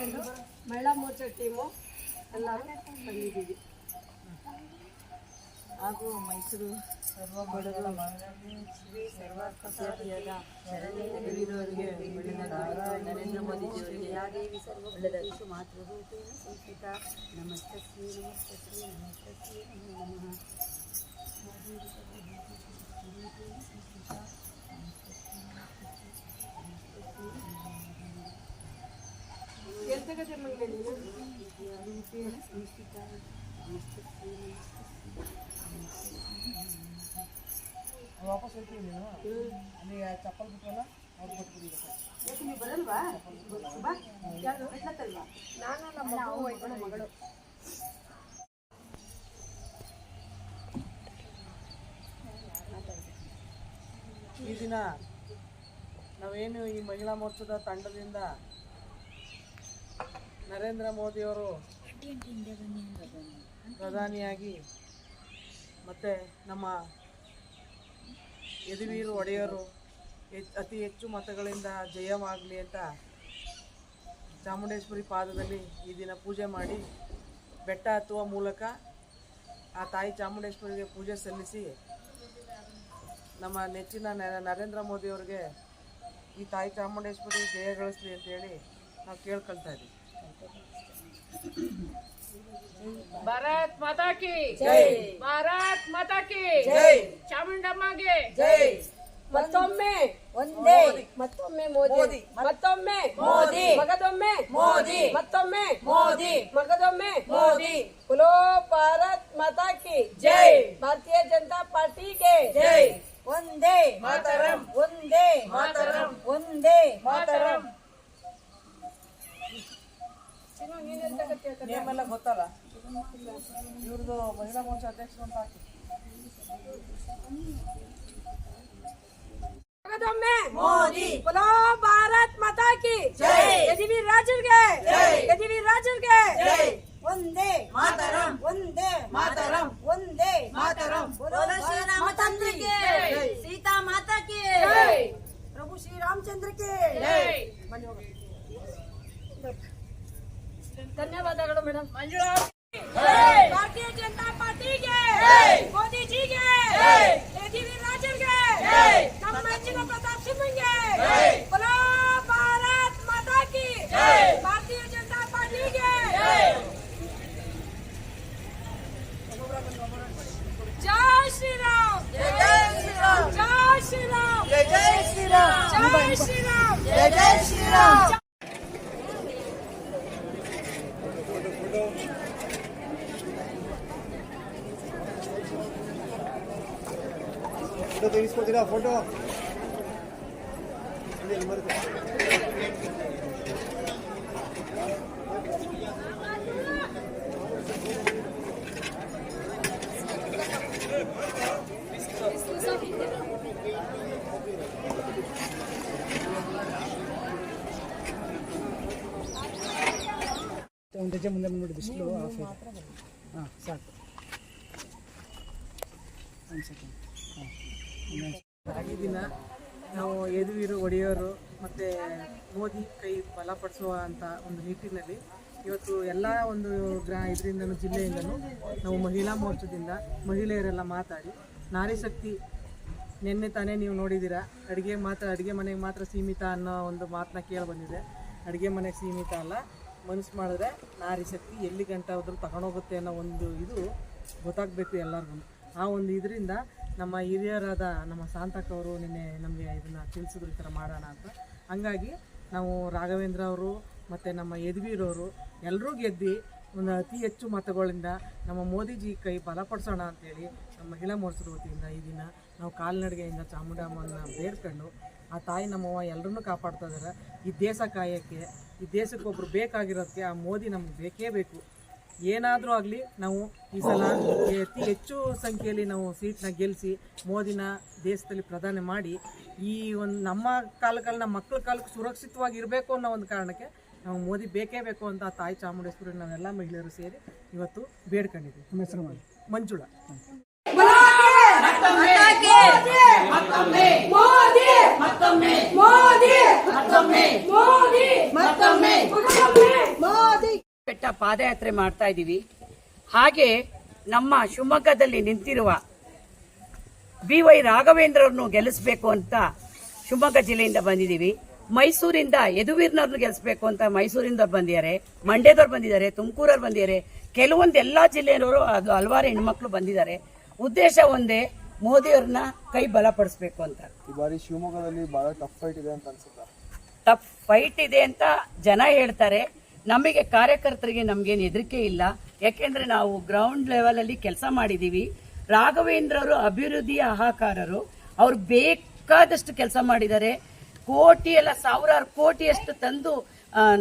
ಮಾಡ್ಕೊಂಡು ಮಹಿಳಾ ಮೋರ್ಚಾ ಟೀಮು ಎಲ್ಲ ಬಂದಿದ್ದೀವಿ. ಹಾಗೂ ಮೈಸೂರು ಸರ್ವ ಬಡವರ ಶ್ರೀ ಸರ್ವಾರ್ಥ ಸಾಧಿಯಾದ ಯದುವೀರವರಿಗೆ ನರೇಂದ್ರ ಮೋದಿಜಿಯವರಿಗೆ ಯಾದೇವಿ ಸರ್ವ ಒಳ್ಳೆಯದಾಗಿ ಮಾತೃರೂಪೇಣ ಸಂಸ್ಕೃತ ನಮಸ್ತಸ್ಮಿ ನಮಸ್ತಸ್ಮಿ ನಮಸ್ತಸ್ಮಿ ನಮೋ ನಮಃ ಎಂತ ಕತೆ ಮಗಳೇ ನೀನು ರೂಪೇಣ ಸಂಸ್ಕೃತ ನಮಸ್ತಸ್ಮಿ ವಾಪಸ್ ಹೋಗ್ತೀವಿ ನೀವು ಅಲ್ಲಿ ಚಪ್ಪಲ್ ಬಿಟ್ಟಲ್ಲ ಅವ್ರು ಕೊಟ್ಬಿಡಿ ನಾನು ನಮ್ಮ ಮಗು ಮಗಳು. ಈ ದಿನ ನಾವೇನು ಈ ಮಹಿಳಾ ಮೋರ್ಚಾದ ತಂಡದಿಂದ ನರೇಂದ್ರ ಮೋದಿಯವರು ಪ್ರಧಾನಿಯಾಗಿ ಮತ್ತು ನಮ್ಮ ಯದುವೀರು ಒಡೆಯರು ಅತಿ ಹೆಚ್ಚು ಮತಗಳಿಂದ ಜಯವಾಗಲಿ ಅಂತ ಚಾಮುಂಡೇಶ್ವರಿ ಪಾದದಲ್ಲಿ ಈ ದಿನ ಪೂಜೆ ಮಾಡಿ ಬೆಟ್ಟ ಹತ್ತುವ ಮೂಲಕ ಆ ತಾಯಿ ಚಾಮುಂಡೇಶ್ವರಿಗೆ ಪೂಜೆ ಸಲ್ಲಿಸಿ ನಮ್ಮ ನೆಚ್ಚಿನ ನರೇಂದ್ರ ಮೋದಿಯವ್ರಿಗೆ ಈ ತಾಯಿ ಚಾಮುಂಡೇಶ್ವರಿ ಜಯಗಳಿಸ್ಲಿ ಅಂತೇಳಿ ನಾವು ಕೇಳ್ಕೊಳ್ತಾ ಇದ್ದೀವಿ ಭಾರತ್ ಮಾತಾ ಕಿ ಭಾರತ್ ಮಾತಾ ಕಿ ಚಾಮುಂಡಮ್ಮಗೆ ಮತ್ತೊಮ್ಮೆ ಒಂದೇ ಮತ್ತೊಮ್ಮೆ ಮೋದಿ ಮತ್ತೊಮ್ಮೆ ಮೋದಿ ಮಗದೊಮ್ಮೆ ಮೋದಿ ಮತ್ತೊಮ್ಮೆ ಮೋದಿ ಮಗದೊಮ್ಮೆ ಮೋದಿ बोलो ಭಾರತ್ ಮಾತಾ ಕಿ ಜೈ ಭಾರತೀಯ ಜನತಾ ಪಾರ್ಟಿ ಗೆ ಜೈ ಒಂದೇ ಮಾತರಂ ಒಂದೇ ಮಾತರಂ ಒಂದೇ ಮಾತರಂ ನೇಮ್ ಎಲ್ಲ ಗೊತ್ತಲ್ಲ ಇವ್ರದ್ದು ಮಹಿಳಾ ಮೋರ್ಚಾ ಅಧ್ಯಕ್ಷರು ಅಂತ ಹಾಕಿ ಮೋದಿ ಬಲೋ ಭಾರತ್ ಮಾತಾ ಕಿ ಯದಿವೀರ್ ರಾಜರ್ಗೆ ಯದಿವೀರ್ ರಾಜರ್ಗೆ ಒಂದೇ ಮಾತರಂ ಒಂದೇ ಮಾತರಂ ಒಂದೇ ಮಾತರಂ ಬಲೋ ಶ್ರೀರಾಮಚಂದ್ರಗೆ मैडम। भारतीय जनता पार्टी के। मोदी जी के। भारतीय जनता पार्टी के। जय श्री राम जय श्री राम जय श्री राम जय श्री राम जय श्री राम जय श्री राम ಫೋಟೋ ತೆಗಿಸ್ಕೊತೀರಾ ಫೋಟೋ ಒಂದು ಹೆಜ್ಜೆ ಮುಂದೆ ಬಂದ್ಬಿಡಿ ಬಿಸಿಲು ಆಫ್ ಇದೆ ಹಾಂ ಸಾಕು ಒಂದು ಸೆಕೆಂಡ್ ಹಾಂ ಈ ದಿನ ನಾವು ಯದುವೀರು ಒಡೆಯೋರು ಮತ್ತು ಮೋದಿ ಕೈ ಬಲಪಡಿಸುವ ಅಂತ ಒಂದು ನಿಟ್ಟಿನಲ್ಲಿ ಇವತ್ತು ಎಲ್ಲ ಒಂದು ಗ್ರಾ ಇದರಿಂದನೂ, ಜಿಲ್ಲೆಯಿಂದನೂ ನಾವು ಮಹಿಳಾ ಮೋರ್ಚದಿಂದ ಮಹಿಳೆಯರೆಲ್ಲ ಮಾತಾಡಿ, ನಾರಿ ಶಕ್ತಿ ನಿನ್ನೆ ತಾನೇ ನೀವು ನೋಡಿದ್ದೀರಾ, ಅಡುಗೆ ಮಾತ್ರ, ಅಡುಗೆ ಮನೆಗೆ ಮಾತ್ರ ಸೀಮಿತ ಅನ್ನೋ ಒಂದು ಮಾತನ್ನ ಕೇಳಿ ಬಂದಿದೆ. ಅಡುಗೆ ಮನೆಗೆ ಸೀಮಿತ ಅಲ್ಲ, ಮನಸ್ಸು ಮಾಡಿದ್ರೆ ನಾರಿ ಶಕ್ತಿ ಎಲ್ಲಿ ಗಂಟ ಹೋದ್ರೂ ತಗೊಂಡೋಗುತ್ತೆ ಅನ್ನೋ ಒಂದು ಇದು ಗೊತ್ತಾಗಬೇಕು ಎಲ್ಲರಿಗೂ ಆ ಒಂದು ಇದರಿಂದ ನಮ್ಮ ಹಿರಿಯರಾದ ನಮ್ಮ ಸಾಂತಕ್ಕ ಅವರು ನಿನ್ನೆ ನಮಗೆ ಇದನ್ನು ತಿಳಿಸಿದ್ರು ಈ ಥರ ಮಾಡೋಣ ಅಂತ. ಹಂಗಾಗಿ ನಾವು ರಾಘವೇಂದ್ರ ಅವರು ಮತ್ತು ನಮ್ಮ ಯದುವೀರವರು ಎಲ್ಲರೂ ಗೆದ್ದು ಒಂದು ಅತಿ ಹೆಚ್ಚು ಮತಗಳಿಂದ ನಮ್ಮ ಮೋದಿಜಿ ಕೈ ಬಲಪಡಿಸೋಣ ಅಂತೇಳಿ ನಮ್ಮ ಮಹಿಳಾ ಮೋರ್ಚದ ವತಿಯಿಂದ ಈ ದಿನ ನಾವು ಕಾಲ್ನಡಿಗೆಯಿಂದ ಚಾಮುಂಡಮ್ಮನ ಬೇಡ್ಕೊಂಡು ಆ ತಾಯಿ ನಮ್ಮವ್ವ ಎಲ್ಲರನ್ನೂ ಕಾಪಾಡ್ತಾ ಇದ್ದಾರೆ ಈ ದೇಶ ಕಾಯೋಕ್ಕೆ, ಈ ದೇಶಕ್ಕೊಬ್ರು ಬೇಕಾಗಿರೋದಕ್ಕೆ ಆ ಮೋದಿ ನಮ್ಗೆ ಬೇಕೇ ಬೇಕು. ಏನಾದರೂ ಆಗಲಿ ನಾವು ಈ ಸಲ ಅತಿ ಹೆಚ್ಚು ಸಂಖ್ಯೆಯಲ್ಲಿ ನಾವು ಸೀಟ್ನ ಗೆಲ್ಲಿಸಿ ಮೋದಿನ ದೇಶದಲ್ಲಿ ಪ್ರಧಾನಿ ಮಾಡಿ ಈ ಒಂದು ನಮ್ಮ ಕಾಲಕ್ಕಲ್ಲಿ ನಮ್ಮ ಮಕ್ಕಳ ಕಾಲಕ್ಕೆ ಸುರಕ್ಷಿತವಾಗಿ ಇರಬೇಕು ಅನ್ನೋ ಒಂದು ಕಾರಣಕ್ಕೆ ನಾವು ಮೋದಿ ಬೇಕೇ ಬೇಕು ಅಂತ ಆ ತಾಯಿ ಚಾಮುಂಡೇಶ್ವರಿ ನಾವೆಲ್ಲ ಮಹಿಳೆಯರು ಸೇರಿ ಇವತ್ತು ಬೇಡ್ಕೊಂಡಿದ್ದೀವಿ. ನಿಮ್ಮ ಹೆಸರು ಮಾಡಿ ಮಂಜುಳ. ಮತ್ತೊಮ್ಮೆ. ಮತ್ತೊಮ್ಮೆ. ಮೋದಿ! ಮತ್ತೊಮ್ಮೆ. ಮೋದಿ! ಬೆಟ್ಟ ಪಾದಯಾತ್ರೆ ಮಾಡ್ತಾ ಇದ್ದೀವಿ. ಹಾಗೆ ನಮ್ಮ ಶಿವಮೊಗ್ಗದಲ್ಲಿ ನಿಂತಿರುವ ಬಿ ವೈ ರಾಘವೇಂದ್ರವ್ರನ್ನು ಗೆಲ್ಲಿಸಬೇಕು ಅಂತ ಶಿವಮೊಗ್ಗ ಜಿಲ್ಲೆಯಿಂದ ಬಂದಿದ್ದೀವಿ. ಮೈಸೂರಿಂದ ಯದುವೀರ್ನವ್ರನ್ನ ಗೆಲ್ಲಿಸಬೇಕು ಅಂತ ಮೈಸೂರಿಂದ ಬಂದಿದ್ದಾರೆ. ಮಂಡ್ಯದವ್ರು ಬಂದಿದ್ದಾರೆ ತುಮಕೂರವ್ರು ಬಂದಿದ್ದಾರೆ. ಕೆಲವೊಂದು ಎಲ್ಲ ಜಿಲ್ಲೆಯವರು ಅದು ಹಲವಾರು ಹೆಣ್ಮಕ್ಳು ಬಂದಿದ್ದಾರೆ. ಉದ್ದೇಶ ಒಂದೇ ಮೋದಿಯವ್ರನ್ನ ಕೈ ಬಲಪಡಿಸ್ಬೇಕು ಅಂತ. ಈ ಬಾರಿ ಶಿವಮೊಗ್ಗದಲ್ಲಿ ಬಹಳ ಟಫ್ ಫೈಟ್ ಇದೆ ಅಂತ ಅನ್ಸುತ್ತೆ? ಟಫ್ ಫೈಟ್ ಇದೆ ಅಂತ ಜನ ಹೇಳ್ತಾರೆ. ನಮಗೆ ಕಾರ್ಯಕರ್ತರಿಗೆ ನಮಗೇನು ಹೆದರಿಕೆ ಇಲ್ಲ. ಯಾಕೆಂದರೆ ನಾವು ಗ್ರೌಂಡ್ ಲೆವೆಲಲ್ಲಿ ಕೆಲಸ ಮಾಡಿದ್ದೀವಿ ರಾಘವೇಂದ್ರರು ಅಭಿವೃದ್ಧಿಯ ಆಹಾಕಾರರು ಅವ್ರು ಬೇಕಾದಷ್ಟು ಕೆಲಸ ಮಾಡಿದ್ದಾರೆ ಕೋಟಿ ಎಲ್ಲ ಸಾವಿರಾರು ಕೋಟಿಯಷ್ಟು ತಂದು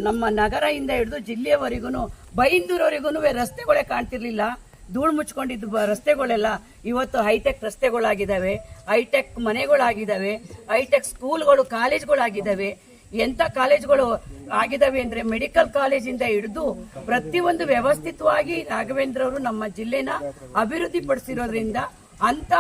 ನಮ್ಮ ನಗರದಿಂದ ಹಿಡಿದು ಜಿಲ್ಲೆಯವರೆಗೂ ಬೈಂದೂರವರೆಗೂ ರಸ್ತೆಗಳೇ ಕಾಣ್ತಿರ್ಲಿಲ್ಲ. ಧೂಳು ಮುಚ್ಕೊಂಡಿದ್ದು ರಸ್ತೆಗಳೆಲ್ಲ ಇವತ್ತು ಹೈಟೆಕ್ ರಸ್ತೆಗಳಾಗಿದ್ದಾವೆ ಹೈಟೆಕ್ ಮನೆಗಳಾಗಿದ್ದಾವೆ ಹೈಟೆಕ್ ಸ್ಕೂಲ್ಗಳು ಕಾಲೇಜ್ಗಳಾಗಿದ್ದಾವೆ ಎಂಥ ಕಾಲೇಜ್ಗಳು ಆಗಿದಾವೆ ಅಂದ್ರೆ ಮೆಡಿಕಲ್ ಕಾಲೇಜಿಂದ ಹಿಡಿದು ಪ್ರತಿಯೊಂದು ವ್ಯವಸ್ಥಿತವಾಗಿ ರಾಘವೇಂದ್ರ ಅವರು ನಮ್ಮ ಜಿಲ್ಲೆನ ಅಭಿವೃದ್ಧಿ ಪಡಿಸಿರೋದ್ರಿಂದ ಅಂತ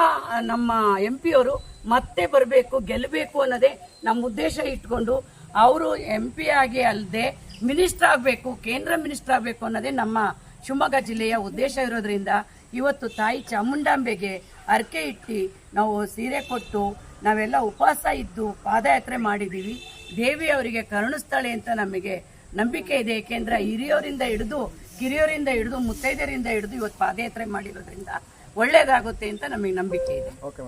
ನಮ್ಮ ಎಂ ಅವರು ಮತ್ತೆ ಬರಬೇಕು, ಗೆಲ್ಲಬೇಕು ಅನ್ನೋದೇ ನಮ್ಮ ಉದ್ದೇಶ ಇಟ್ಕೊಂಡು ಅವರು ಎಂ ಪಿ ಆಗಿ ಅಲ್ಲದೆ ಮಿನಿಸ್ಟರ್ ಆಗಬೇಕು, ಕೇಂದ್ರ ಮಿನಿಸ್ಟರ್ ಆಗಬೇಕು ಅನ್ನೋದೇ ನಮ್ಮ ಶಿವಮೊಗ್ಗ ಜಿಲ್ಲೆಯ ಉದ್ದೇಶ ಇರೋದ್ರಿಂದ ಇವತ್ತು ತಾಯಿ ಚಾಮುಂಡಾಂಬೆಗೆ ಅರ್ಕೆ ಇಟ್ಟು ನಾವು ಸೀರೆ ಕೊಟ್ಟು ನಾವೆಲ್ಲ ಉಪವಾಸ ಇದ್ದು ಪಾದಯಾತ್ರೆ ಮಾಡಿದ್ದೀವಿ. ದೇವಿ ಅವರಿಗೆ ಕರುಣಿಸ್ತಾಳೆ ಅಂತ ನಮಗೆ ನಂಬಿಕೆ ಇದೆ. ಏಕೆಂದ್ರೆ ಹಿರಿಯವರಿಂದ ಹಿಡಿದು ಕಿರಿಯರಿಂದ ಹಿಡಿದು ಮುತ್ತೈದೆಯರಿಂದ ಹಿಡಿದು ಇವತ್ತು ಪಾದಯಾತ್ರೆ ಮಾಡಿರೋದ್ರಿಂದ ಒಳ್ಳೇದಾಗುತ್ತೆ ಅಂತ ನಮಗೆ ನಂಬಿಕೆ ಇದೆ. ಓಕೆ